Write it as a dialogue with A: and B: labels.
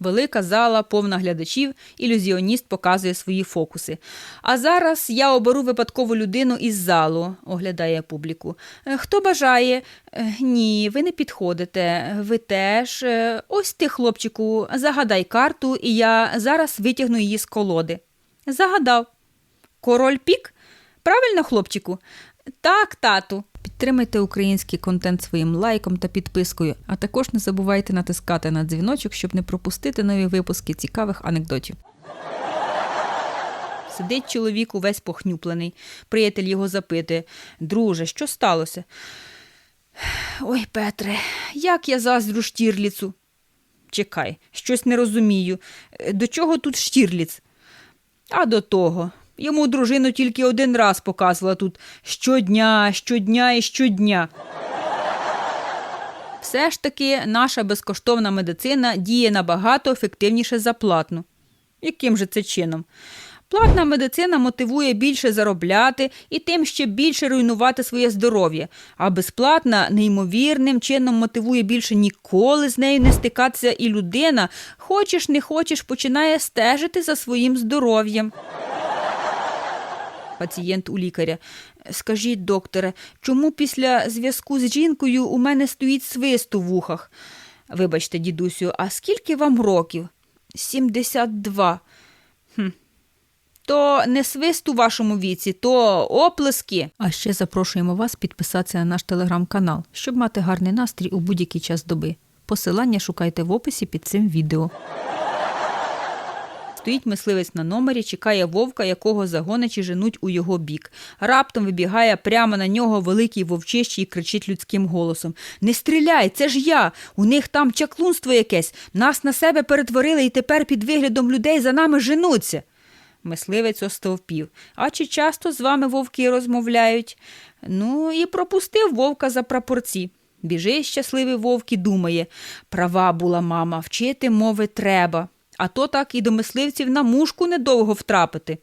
A: Велика зала, повна глядачів, ілюзіоніст показує свої фокуси. А зараз я оберу випадкову людину із залу, оглядає публіку. «Е, Хто бажає? «Е, Ні, ви не підходите. Ви теж. Е, Ось ти, хлопчику, загадай карту, і я зараз витягну її з колоди. Загадав. Король пік? Правильно, хлопчику? Так, тату. Підтримайте український контент своїм лайком та підпискою, а також не забувайте натискати на дзвіночок, щоб не пропустити нові випуски цікавих анекдотів. Сидить чоловік увесь похнюплений. Приятель його запитує: Друже, що сталося? Ой, Петре, як я заздрю Штірліцу. Чекай, щось не розумію. До чого тут Штірліц? А до того. Йому дружину тільки один раз показувала тут щодня, щодня і щодня. Все ж таки, наша безкоштовна медицина діє набагато ефективніше за платну. Яким же це чином? Платна медицина мотивує більше заробляти і тим ще більше руйнувати своє здоров'я, а безплатна неймовірним чином мотивує більше ніколи з нею не стикатися, і людина, хочеш не хочеш, починає стежити за своїм здоров'ям. Пацієнт у лікаря. Скажіть, докторе, чому після зв'язку з жінкою у мене стоїть свист у вухах? Вибачте, дідусю, а скільки вам років? Сімдесят два. Хм. То не свист у вашому віці, то оплески. А ще запрошуємо вас підписатися на наш телеграм-канал, щоб мати гарний настрій у будь-який час доби. Посилання шукайте в описі під цим відео. Стоїть мисливець на номері, чекає вовка, якого загоничі женуть у його бік. Раптом вибігає прямо на нього великий вовчище і кричить людським голосом: Не стріляй, це ж я! У них там чаклунство якесь. Нас на себе перетворили і тепер під виглядом людей за нами женуться. Мисливець остовпів. А чи часто з вами вовки розмовляють? Ну, і пропустив вовка за прапорці. Біжить щасливий вовк і думає права була мама, вчити мови треба. А то так і до мисливців на мушку недовго втрапити.